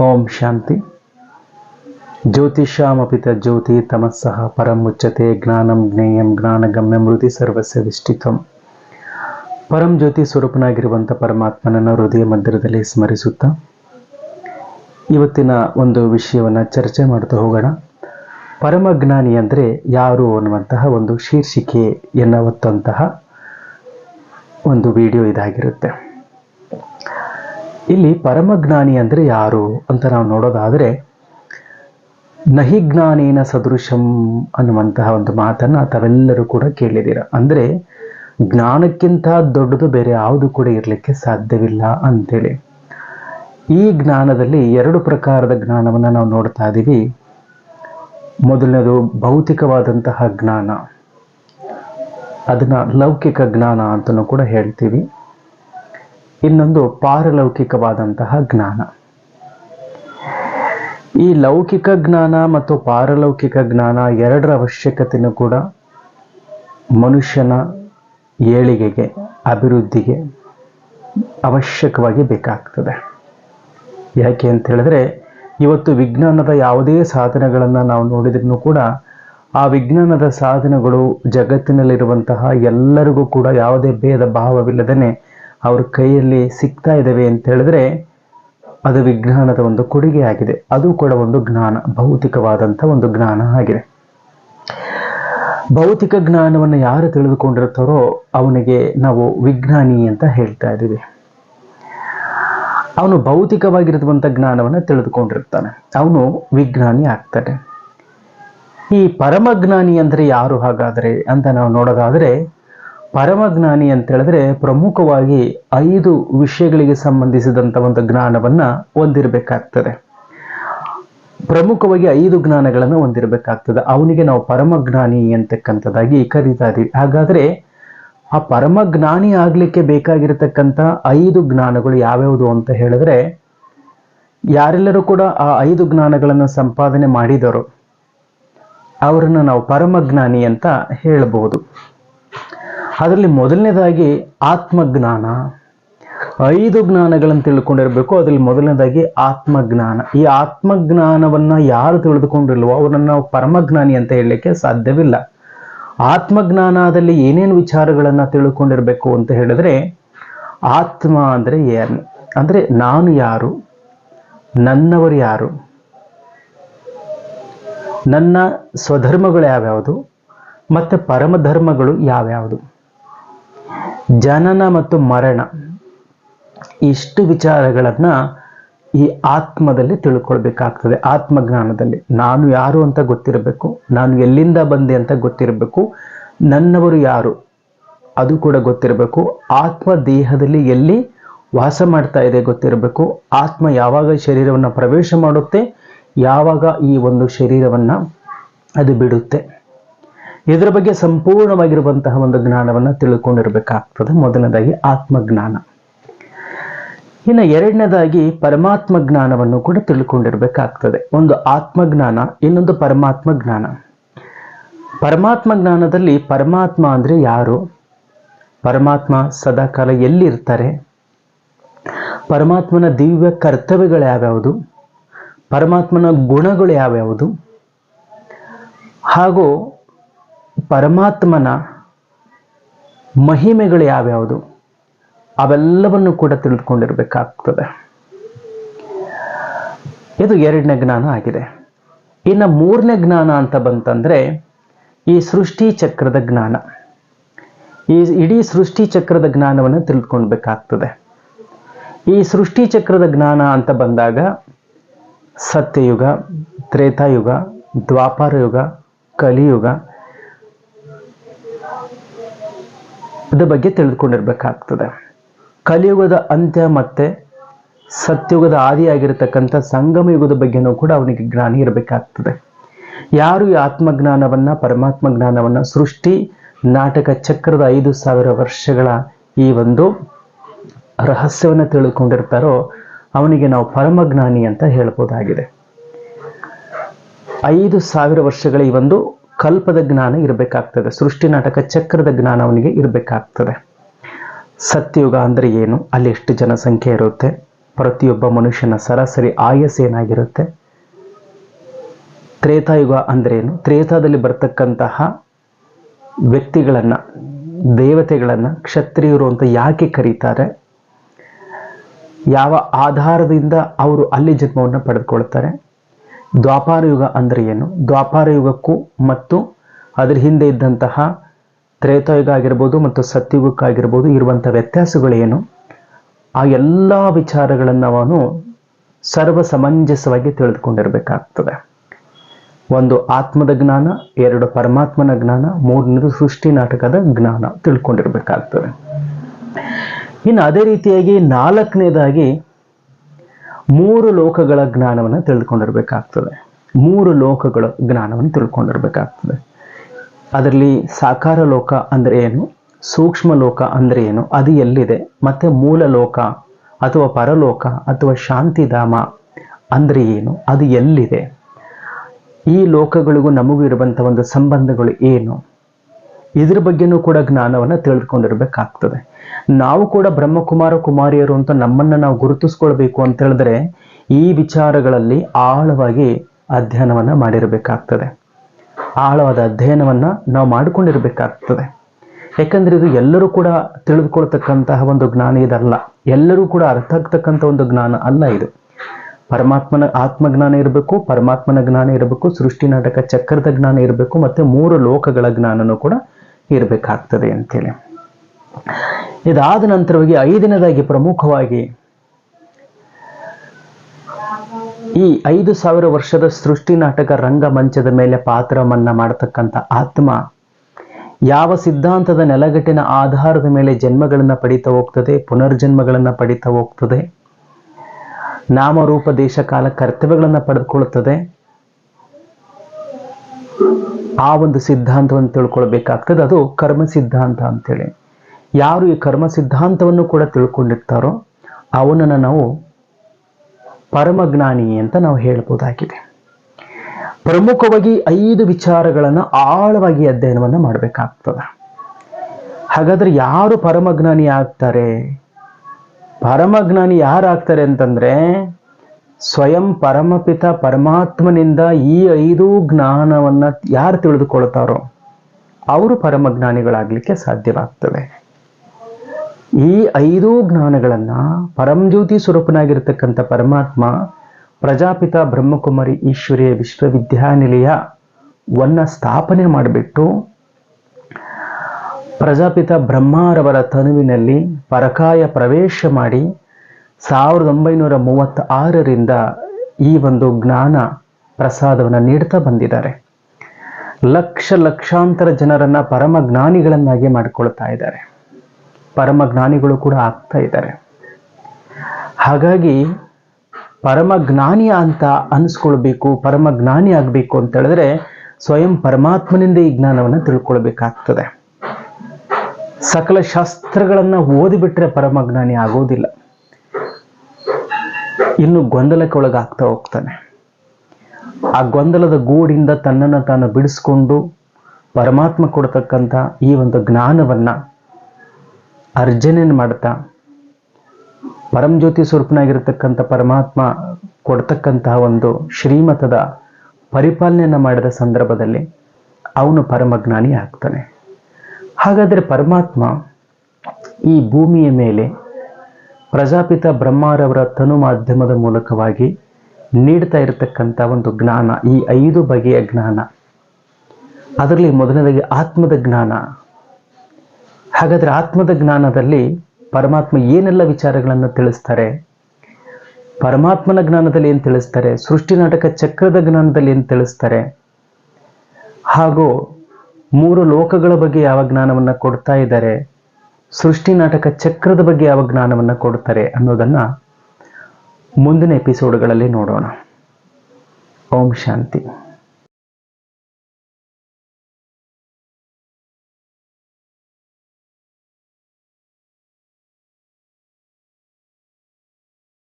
ಓಂ ಶಾಂತಿ. ಜ್ಯೋತಿಷಾಮಪಿತ ಜ್ಯೋತಿ ತಮಸ್ಸಹ ಪರಂ ಮುಚ್ಚತೆ ಜ್ಞಾನಂ ಜ್ಞೇಯಂ ಜ್ಞಾನಗಮ್ಯ ಮೃತಿ ಸರ್ವಸ್ಯ ವಿಷ್ಠಿತಂ ಪರಂ ಜ್ಯೋತಿ ಸ್ವರೂಪನಾಗಿರುವಂಥ ಪರಮಾತ್ಮನನ್ನು ಹೃದಯ ಮಂದಿರದಲ್ಲಿ ಸ್ಮರಿಸುತ್ತಾ ಇವತ್ತಿನ ಒಂದು ವಿಷಯವನ್ನು ಚರ್ಚೆ ಮಾಡ್ತಾ ಹೋಗೋಣ. ಪರಮಜ್ಞಾನಿ ಅಂದರೆ ಯಾರು ಅನ್ನುವಂತಹ ಒಂದು ಶೀರ್ಷಿಕೆ ಎನ್ನುವಂತಹ ಒಂದು ವಿಡಿಯೋ ಇದಾಗಿರುತ್ತೆ. ಇಲ್ಲಿ ಪರಮಜ್ಞಾನಿ ಅಂದರೆ ಯಾರು ಅಂತ ನಾವು ನೋಡೋದಾದರೆ, ನಹಿ ಜ್ಞಾನೇನ ಸದೃಶಂ ಅನ್ನುವಂತಹ ಒಂದು ಮಾತನ್ನು ತಾವೆಲ್ಲರೂ ಕೂಡ ಕೇಳಿದ್ದೀರ. ಅಂದರೆ, ಜ್ಞಾನಕ್ಕಿಂತ ದೊಡ್ಡದು ಬೇರೆ ಯಾವುದು ಕೂಡ ಇರಲಿಕ್ಕೆ ಸಾಧ್ಯವಿಲ್ಲ ಅಂತೇಳಿ. ಈ ಜ್ಞಾನದಲ್ಲಿ ಎರಡು ಪ್ರಕಾರದ ಜ್ಞಾನವನ್ನು ನಾವು ನೋಡ್ತಾ ಇದ್ದೀವಿ ಮೊದಲನೇದು ಭೌತಿಕವಾದಂತಹ ಜ್ಞಾನ. ಅದನ್ನ ಲೌಕಿಕ ಜ್ಞಾನ ಅಂತಲೂ ಕೂಡ ಹೇಳ್ತೀವಿ. ಇನ್ನೊಂದು ಪಾರಲೌಕಿಕವಾದಂತಹ ಜ್ಞಾನ. ಈ ಲೌಕಿಕ ಜ್ಞಾನ ಮತ್ತು ಪಾರಲೌಕಿಕ ಜ್ಞಾನ ಎರಡರ ಅವಶ್ಯಕತೆಯೂ ಕೂಡ ಮನುಷ್ಯನ ಏಳಿಗೆಗೆ, ಅಭಿವೃದ್ಧಿಗೆ ಅವಶ್ಯಕವಾಗಿ ಬೇಕಾಗ್ತದೆ. ಯಾಕೆ ಅಂತ ಹೇಳಿದ್ರೆ, ಇವತ್ತು ವಿಜ್ಞಾನದ ಯಾವುದೇ ಸಾಧನಗಳನ್ನು ನಾವು ನೋಡಿದ್ರೂ ಕೂಡ ಆ ವಿಜ್ಞಾನದ ಸಾಧನಗಳು ಜಗತ್ತಿನಲ್ಲಿರುವಂತಹ ಎಲ್ಲರಿಗೂ ಕೂಡ ಯಾವುದೇ ಭೇದ ಭಾವವಿಲ್ಲದೇ ಅವ್ರ ಕೈಯಲ್ಲಿ ಸಿಗ್ತಾ ಇದ್ದಾವೆ ಅಂತ ಹೇಳಿದ್ರೆ ಅದು ವಿಜ್ಞಾನದ ಒಂದು ಕೊಡುಗೆ ಆಗಿದೆ ಅದು ಕೂಡ ಒಂದು ಜ್ಞಾನ, ಭೌತಿಕವಾದಂಥ ಒಂದು ಜ್ಞಾನ ಆಗಿದೆ. ಭೌತಿಕ ಜ್ಞಾನವನ್ನು ಯಾರು ತಿಳಿದುಕೊಂಡಿರ್ತಾರೋ ಅವನಿಗೆ ನಾವು ವಿಜ್ಞಾನಿ ಅಂತ ಹೇಳ್ತಾ ಇದ್ದೀವಿ. ಅವನು ಭೌತಿಕವಾಗಿರುವಂಥ ಜ್ಞಾನವನ್ನು ತಿಳಿದುಕೊಂಡಿರ್ತಾನೆ. ಅವನು ವಿಜ್ಞಾನಿ ಆಗ್ತಾನೆ. ಈ ಪರಮಜ್ಞಾನಿ ಅಂದರೆ ಯಾರು ಹಾಗಾದರೆ ಅಂತ ನಾವು ನೋಡೋದಾದರೆ ಪರಮಜ್ಞಾನಿ ಅಂತ ಹೇಳಿದ್ರೆ ಪ್ರಮುಖವಾಗಿ ಐದು ವಿಷಯಗಳಿಗೆ ಸಂಬಂಧಿಸಿದಂಥ ಒಂದು ಜ್ಞಾನವನ್ನು ಹೊಂದಿರಬೇಕಾಗ್ತದೆ. ಪ್ರಮುಖವಾಗಿ ಐದು ಜ್ಞಾನಗಳನ್ನು ಹೊಂದಿರಬೇಕಾಗ್ತದೆ. ಅವನಿಗೆ ನಾವು ಪರಮಜ್ಞಾನಿ ಅಂತಕ್ಕಂಥದ್ದಾಗಿ ಕರೀತಾ ಇದೀವಿ ಹಾಗಾದರೆ ಆ ಪರಮಜ್ಞಾನಿ ಆಗಲಿಕ್ಕೆ ಬೇಕಾಗಿರತಕ್ಕಂಥ ಐದು ಜ್ಞಾನಗಳು ಯಾವ್ಯಾವುದು ಅಂತ ಹೇಳಿದ್ರೆ ಯಾರೆಲ್ಲರೂ ಕೂಡ ಆ ಐದು ಜ್ಞಾನಗಳನ್ನು ಸಂಪಾದನೆ ಮಾಡಿದರು ಅವರನ್ನು ನಾವು ಪರಮಜ್ಞಾನಿ ಅಂತ ಹೇಳಬಹುದು. ಅದರಲ್ಲಿ ಮೊದಲನೇದಾಗಿ ಆತ್ಮಜ್ಞಾನ. ಐದು ಜ್ಞಾನಗಳನ್ನು ತಿಳ್ಕೊಂಡಿರಬೇಕು, ಅದರಲ್ಲಿ ಮೊದಲನೇದಾಗಿ ಆತ್ಮಜ್ಞಾನ. ಈ ಆತ್ಮಜ್ಞಾನವನ್ನ ಯಾರು ತಿಳಿದುಕೊಂಡಿಲ್ವೋ ಅವರನ್ನು ನಾವು ಪರಮಜ್ಞಾನಿ ಅಂತ ಹೇಳಲಿಕ್ಕೆ ಸಾಧ್ಯವಿಲ್ಲ. ಆತ್ಮಜ್ಞಾನದಲ್ಲಿ ಏನೇನು ವಿಚಾರಗಳನ್ನು ತಿಳ್ಕೊಂಡಿರಬೇಕು ಅಂತ ಹೇಳಿದ್ರೆ, ಆತ್ಮ ಅಂದ್ರೆ ಏನು? ಅಂದ್ರೆ ನಾನು ಯಾರು? ನನ್ನವರು ಯಾರು? ನನ್ನ ಸ್ವಧರ್ಮಗಳು ಯಾವ್ಯಾವುದು? ಮತ್ತೆ ಪರಮಧರ್ಮಗಳು ಯಾವ್ಯಾವುದು? ಜನನ ಮತ್ತು ಮರಣ. ಇಷ್ಟು ವಿಚಾರಗಳನ್ನ ಈ ಆತ್ಮದಲ್ಲಿ ತಿಳ್ಕೊಳ್ಬೇಕಾಗ್ತದೆ, ಆತ್ಮಜ್ಞಾನದಲ್ಲಿ. ನಾನು ಯಾರು ಅಂತ ಗೊತ್ತಿರಬೇಕು, ನಾನು ಎಲ್ಲಿಂದ ಬಂದೆ ಅಂತ ಗೊತ್ತಿರಬೇಕು, ನನ್ನವರು ಯಾರು ಅದು ಕೂಡ ಗೊತ್ತಿರಬೇಕು, ಆತ್ಮ ದೇಹದಲ್ಲಿ ಎಲ್ಲಿ ವಾಸ ಮಾಡ್ತಾ ಇದೆ ಗೊತ್ತಿರಬೇಕು, ಆತ್ಮ ಯಾವಾಗ ಶರೀರವನ್ನು ಪ್ರವೇಶ ಮಾಡುತ್ತೆ, ಯಾವಾಗ ಈ ಒಂದು ಶರೀರವನ್ನು ಅದು ಬಿಡುತ್ತೆ. ಇದರ ಬಗ್ಗೆ ಸಂಪೂರ್ಣವಾಗಿರುವಂತಹ ಒಂದು ಜ್ಞಾನವನ್ನು ತಿಳ್ಕೊಂಡಿರ್ಬೇಕಾಗ್ತದೆ. ಮೊದಲನೇದಾಗಿ ಆತ್ಮಜ್ಞಾನ. ಇನ್ನು ಎರಡನೇದಾಗಿ ಪರಮಾತ್ಮ ಜ್ಞಾನವನ್ನು ಕೂಡ ತಿಳ್ಕೊಂಡಿರ್ಬೇಕಾಗ್ತದೆ. ಒಂದು ಆತ್ಮಜ್ಞಾನ, ಇನ್ನೊಂದು ಪರಮಾತ್ಮ ಜ್ಞಾನ. ಪರಮಾತ್ಮ ಜ್ಞಾನದಲ್ಲಿ ಪರಮಾತ್ಮ ಅಂದ್ರೆ ಯಾರು? ಪರಮಾತ್ಮ ಸದಾಕಾಲ ಎಲ್ಲಿರ್ತಾರೆ? ಪರಮಾತ್ಮನ ದಿವ್ಯ ಕರ್ತವ್ಯಗಳು ಯಾವ್ಯಾವುದು? ಪರಮಾತ್ಮನ ಗುಣಗಳು ಯಾವ್ಯಾವುದು? ಹಾಗೂ ಪರಮಾತ್ಮನ ಮಹಿಮೆಗಳು ಯಾವ್ಯಾವುದು? ಅವೆಲ್ಲವನ್ನು ಕೂಡ ತಿಳಿದುಕೊಂಡಿರಬೇಕಾಗ್ತದೆ. ಇದು ಎರಡನೇ ಜ್ಞಾನ ಆಗಿದೆ. ಇನ್ನು ಮೂರನೇ ಜ್ಞಾನ ಅಂತ ಬಂತಂದರೆ ಈ ಸೃಷ್ಟಿ ಚಕ್ರದ ಜ್ಞಾನ. ಈ ಇಡೀ ಸೃಷ್ಟಿ ಚಕ್ರದ ಜ್ಞಾನವನ್ನು ತಿಳಿದುಕೊಳ್ಬೇಕಾಗ್ತದೆ. ಈ ಸೃಷ್ಟಿ ಚಕ್ರದ ಜ್ಞಾನ ಅಂತ ಬಂದಾಗ ಸತ್ಯಯುಗ, ತ್ರೇತಾಯುಗ ದ್ವಾಪಾರ ಯುಗ ಕಲಿಯುಗ ಇದ್ರ ಬಗ್ಗೆ ತಿಳಿದುಕೊಂಡಿರ್ಬೇಕಾಗ್ತದೆ. ಕಲಿಯುಗದ ಅಂತ್ಯ ಮತ್ತೆ ಸತ್ಯುಗದ ಆದಿಯಾಗಿರತಕ್ಕಂಥ ಸಂಗಮ ಯುಗದ ಬಗ್ಗೆನೂ ಕೂಡ ಅವನಿಗೆ ಜ್ಞಾನಿ ಇರಬೇಕಾಗ್ತದೆ. ಯಾರು ಈ ಆತ್ಮಜ್ಞಾನವನ್ನು, ಪರಮಾತ್ಮ ಜ್ಞಾನವನ್ನ ಸೃಷ್ಟಿ ನಾಟಕ ಚಕ್ರದ ಐದು ಸಾವಿರ ವರ್ಷಗಳ ಈ ಒಂದು ರಹಸ್ಯವನ್ನು ತಿಳ್ಕೊಂಡಿರ್ತಾರೋ ಅವನಿಗೆ ನಾವು ಪರಮಜ್ಞಾನಿ ಅಂತ ಹೇಳ್ಬೋದಾಗಿದೆ. ಐದು ಸಾವಿರ ವರ್ಷಗಳ ಈ ಒಂದು ಕಲ್ಪದ ಜ್ಞಾನ ಇರಬೇಕಾಗ್ತದೆ. ಸೃಷ್ಟಿ ನಾಟಕ ಚಕ್ರದ ಜ್ಞಾನ ಅವನಿಗೆ ಇರಬೇಕಾಗ್ತದೆ. ಸತ್ಯಯುಗ ಅಂದ್ರೆ ಏನು? ಅಲ್ಲಿ ಎಷ್ಟು ಜನಸಂಖ್ಯೆ ಇರುತ್ತೆ? ಪ್ರತಿಯೊಬ್ಬ ಮನುಷ್ಯನ ಸರಾಸರಿ ಆಯಸ್ಸೇನಾಗಿರುತ್ತೆ ತ್ರೇತಾಯುಗ ಅಂದ್ರೇನು ತ್ರೇತಾದಲ್ಲಿ ಬರ್ತಕ್ಕಂತಹ ವ್ಯಕ್ತಿಗಳನ್ನು, ದೇವತೆಗಳನ್ನು, ಕ್ಷತ್ರಿಯರು ಅಂತ ಯಾಕೆ ಕರೀತಾರೆ? ಯಾವ ಆಧಾರದಿಂದ ಅವರು ಅಲ್ಲಿ ಜನ್ಮವನ್ನು ಪಡೆದುಕೊಳ್ತಾರೆ? ದ್ವಾಪಾರ ಯುಗ ಅಂದರೆ ಏನು? ದ್ವಾಪಾರ ಯುಗಕ್ಕೂ ಮತ್ತು ಅದರ ಹಿಂದೆ ಇದ್ದಂತಹ ತ್ರೇತಾಯುಗ ಆಗಿರ್ಬೋದು ಮತ್ತು ಸತ್ಯುಗಕ್ಕಾಗಿರ್ಬೋದು ಇರುವಂಥ ವ್ಯತ್ಯಾಸಗಳೇನು ಆ ಎಲ್ಲ ವಿಚಾರಗಳನ್ನು ಅವನು ಸರ್ವ ಸಮಂಜಸವಾಗಿ ತಿಳಿದುಕೊಂಡಿರಬೇಕಾಗ್ತದೆ. ಒಂದು ಆತ್ಮದ ಜ್ಞಾನ, ಎರಡು ಪರಮಾತ್ಮನ ಜ್ಞಾನ, ಮೂರನೇದು ಸೃಷ್ಟಿ ನಾಟಕದ ಜ್ಞಾನ ತಿಳ್ಕೊಂಡಿರಬೇಕಾಗ್ತದೆ. ಇನ್ನು ಅದೇ ರೀತಿಯಾಗಿ ನಾಲ್ಕನೇದಾಗಿ ಮೂರು ಲೋಕಗಳ ಜ್ಞಾನವನ್ನು ತಿಳಿದುಕೊಂಡಿರ್ಬೇಕಾಗ್ತದೆ. ಮೂರು ಲೋಕಗಳ ಜ್ಞಾನವನ್ನು ತಿಳ್ಕೊಂಡಿರ್ಬೇಕಾಗ್ತದೆ. ಅದರಲ್ಲಿ ಸಾಕಾರ ಲೋಕ ಅಂದರೆ ಏನು? ಸೂಕ್ಷ್ಮ ಲೋಕ ಅಂದರೆ ಏನು? ಅದು ಎಲ್ಲಿದೆ? ಮತ್ತು ಮೂಲ ಲೋಕ ಅಥವಾ ಪರಲೋಕ ಅಥವಾ ಶಾಂತಿಧಾಮ ಅಂದರೆ ಏನು? ಅದು ಎಲ್ಲಿದೆ? ಈ ಲೋಕಗಳಿಗೂ ನಮಗೂ ಇರುವಂಥ ಒಂದು ಸಂಬಂಧಗಳು ಏನು? ಇದ್ರ ಬಗ್ಗೆನೂ ಕೂಡ ಜ್ಞಾನವನ್ನು ತಿಳಿದುಕೊಂಡಿರ್ಬೇಕಾಗ್ತದೆ. ನಾವು ಕೂಡ ಬ್ರಹ್ಮಕುಮಾರ ಕುಮಾರಿಯರು ಅಂತ ನಮ್ಮನ್ನು ನಾವು ಗುರುತಿಸ್ಕೊಳ್ಬೇಕು ಅಂತ ಹೇಳಿದ್ರೆ ಈ ವಿಚಾರಗಳಲ್ಲಿ ಆಳವಾಗಿ ಅಧ್ಯಯನವನ್ನು ಮಾಡಿರಬೇಕಾಗ್ತದೆ. ಆಳವಾದ ಅಧ್ಯಯನವನ್ನು ನಾವು ಮಾಡಿಕೊಂಡಿರ್ಬೇಕಾಗ್ತದೆ. ಯಾಕಂದ್ರೆ ಇದು ಎಲ್ಲರೂ ಕೂಡ ತಿಳಿದುಕೊಳ್ತಕ್ಕಂತಹ ಒಂದು ಜ್ಞಾನ ಇದಲ್ಲ. ಎಲ್ಲರೂ ಕೂಡ ಅರ್ಥ ಆಗ್ತಕ್ಕಂಥ ಒಂದು ಜ್ಞಾನ ಅಲ್ಲ ಇದು. ಪರಮಾತ್ಮನ ಆತ್ಮಜ್ಞಾನ ಇರಬೇಕು, ಪರಮಾತ್ಮನ ಜ್ಞಾನ ಇರಬೇಕು, ಸೃಷ್ಟಿ ನಾಟಕ ಚಕ್ರದ ಜ್ಞಾನ ಇರಬೇಕು, ಮತ್ತೆ ಮೂರು ಲೋಕಗಳ ಜ್ಞಾನನೂ ಕೂಡ ಇರಬೇಕಾಗ್ತದೆ ಅಂತೇಳಿ. ಇದಾದ ನಂತರವಾಗಿ ಐದನೇದಾಗಿ ಪ್ರಮುಖವಾಗಿ ಈ ಐದು ಸಾವಿರ ವರ್ಷದ ಸೃಷ್ಟಿ ನಾಟಕ ರಂಗಮಂಚದ ಮೇಲೆ ಪಾತ್ರವನ್ನ ಮಾಡತಕ್ಕಂಥ ಆತ್ಮ ಯಾವ ಸಿದ್ಧಾಂತದ ನೆಲಗಟ್ಟಿನ ಆಧಾರದ ಮೇಲೆ ಜನ್ಮಗಳನ್ನ ಪಡಿತಾ ಹೋಗ್ತದೆ, ಪುನರ್ಜನ್ಮಗಳನ್ನ ಪಡಿತಾ ಹೋಗ್ತದೆ, ನಾಮರೂಪ ದೇಶ ಕಾಲ ಕರ್ತವ್ಯಗಳನ್ನ ಪಡೆದುಕೊಳ್ಳುತ್ತದೆ ಆ ಒಂದು ಸಿದ್ಧಾಂತವನ್ನು ತಿಳ್ಕೊಳ್ಬೇಕಾಗ್ತದೆ. ಅದು ಕರ್ಮ ಸಿದ್ಧಾಂತ ಅಂತೇಳಿ. ಯಾರು ಈ ಕರ್ಮ ಸಿದ್ಧಾಂತವನ್ನು ಕೂಡ ತಿಳ್ಕೊಂಡಿರ್ತಾರೋ ಅವನನ್ನು ನಾವು ಪರಮಜ್ಞಾನಿ ಅಂತ ನಾವು ಹೇಳ್ಬೋದಾಗಿದೆ. ಪ್ರಮುಖವಾಗಿ ಐದು ವಿಚಾರಗಳನ್ನು ಆಳವಾಗಿ ಅಧ್ಯಯನವನ್ನು ಮಾಡಬೇಕಾಗ್ತದೆ. ಹಾಗಾದ್ರೆ ಯಾರು ಪರಮಜ್ಞಾನಿ ಆಗ್ತಾರೆ? ಪರಮಜ್ಞಾನಿ ಯಾರಾಗ್ತಾರೆ ಅಂತಂದ್ರೆ ಸ್ವಯಂ ಪರಮಪಿತ ಪರಮಾತ್ಮನಿಂದ ಈ ಐದು ಜ್ಞಾನವನ್ನ ಯಾರು ತಿಳಿದುಕೊಳ್ತಾರೋ ಅವರು ಪರಮಜ್ಞಾನಿಗಳಾಗ್ಲಿಕ್ಕೆ ಸಾಧ್ಯವಾಗ್ತದೆ ಈ ಐದು ಜ್ಞಾನಗಳನ್ನ ಪರಂಜ್ಯೋತಿ ಸ್ವರೂಪನಾಗಿರ್ತಕ್ಕಂಥ ಪರಮಾತ್ಮ, ಪ್ರಜಾಪಿತ ಬ್ರಹ್ಮಕುಮಾರಿ ಈಶ್ವರಿಯ ವಿಶ್ವವಿದ್ಯಾನಿಲಯವನ್ನ ಸ್ಥಾಪನೆ ಮಾಡಿಬಿಟ್ಟು ಪ್ರಜಾಪಿತ ಬ್ರಹ್ಮಾರವರ ತನುವಿನಲ್ಲಿ ಪರಕಾಯ ಪ್ರವೇಶ ಮಾಡಿ ಸಾವಿರದ ಒಂಬೈನೂರ ಮೂವತ್ತ ಆರರಿಂದ ಈ ಒಂದು ಜ್ಞಾನ ಪ್ರಸಾದವನ್ನು ನೀಡ್ತಾ ಬಂದಿದ್ದಾರೆ. ಲಕ್ಷ ಲಕ್ಷಾಂತರ ಜನರನ್ನ ಪರಮ ಜ್ಞಾನಿಗಳನ್ನಾಗಿ ಮಾಡಿಕೊಳ್ತಾ ಇದ್ದಾರೆ. ಪರಮ ಜ್ಞಾನಿಗಳು ಕೂಡ ಆಗ್ತಾ ಇದ್ದಾರೆ. ಹಾಗಾಗಿ ಪರಮ ಜ್ಞಾನಿ ಅಂತ ಅನಿಸ್ಕೊಳ್ಬೇಕು, ಪರಮ ಜ್ಞಾನಿ ಆಗಬೇಕು ಅಂತ ಹೇಳಿದ್ರೆ ಸ್ವಯಂ ಪರಮಾತ್ಮನಿಂದ ಈ ಜ್ಞಾನವನ್ನು ತಿಳ್ಕೊಳ್ಬೇಕಾಗ್ತದೆ. ಸಕಲ ಶಾಸ್ತ್ರಗಳನ್ನ ಓದಿಬಿಟ್ರೆ ಪರಮಜ್ಞಾನಿ ಆಗೋದಿಲ್ಲ. ಇನ್ನು ಗೊಂದಲಕ್ಕೆ ಒಳಗಾಗ್ತಾ ಹೋಗ್ತಾನೆ. ಆ ಗೊಂದಲದ ಗೂಡಿಂದ ತನ್ನನ್ನು ತಾನು ಬಿಡಿಸ್ಕೊಂಡು ಪರಮಾತ್ಮ ಕೊಡ್ತಕ್ಕಂಥ ಈ ಒಂದು ಜ್ಞಾನವನ್ನ ಅರ್ಜನೆಯನ್ನು ಮಾಡ್ತಾ ಪರಂಜ್ಯೋತಿ ಸ್ವರೂಪನಾಗಿರ್ತಕ್ಕಂಥ ಪರಮಾತ್ಮ ಕೊಡ್ತಕ್ಕಂತಹ ಒಂದು ಶ್ರೀಮತದ ಪರಿಪಾಲನೆಯನ್ನು ಮಾಡಿದ ಸಂದರ್ಭದಲ್ಲಿ ಅವನು ಪರಮಜ್ಞಾನಿ ಆಗ್ತಾನೆ. ಹಾಗಾದರೆ ಪರಮಾತ್ಮ ಈ ಭೂಮಿಯ ಮೇಲೆ ಪ್ರಜಾಪಿತ ಬ್ರಹ್ಮಾರವರ ತನು ಮಾಧ್ಯಮದ ಮೂಲಕವಾಗಿ ನೀಡ್ತಾ ಇರತಕ್ಕಂಥ ಒಂದು ಜ್ಞಾನ, ಈ ಐದು ಬಗೆಯ ಜ್ಞಾನ. ಅದರಲ್ಲಿ ಮೊದಲನೇದಾಗಿ ಆತ್ಮದ ಜ್ಞಾನ. ಹಾಗಾದರೆ ಆತ್ಮದ ಜ್ಞಾನದಲ್ಲಿ ಪರಮಾತ್ಮ ಏನೆಲ್ಲ ವಿಚಾರಗಳನ್ನು ತಿಳಿಸ್ತಾರೆ? ಪರಮಾತ್ಮನ ಜ್ಞಾನದಲ್ಲಿ ಏನು ತಿಳಿಸ್ತಾರೆ? ಸೃಷ್ಟಿ ನಾಟಕ ಚಕ್ರದ ಜ್ಞಾನದಲ್ಲಿ ಏನು ತಿಳಿಸ್ತಾರೆ? ಹಾಗೂ ಮೂರು ಲೋಕಗಳ ಬಗ್ಗೆ ಯಾವ ಜ್ಞಾನವನ್ನು ಕೊಡ್ತಾ ಇದ್ದಾರೆ? ಸೃಷ್ಟಿ ನಾಟಕ ಚಕ್ರದ ಬಗ್ಗೆ ಯಾವ ಜ್ಞಾನವನ್ನು ಕೊಡುತ್ತಾರೆ ಅನ್ನೋದನ್ನ ಮುಂದಿನ ಎಪಿಸೋಡ್ಗಳಲ್ಲಿ ನೋಡೋಣ. ಓಂ ಶಾಂತಿ.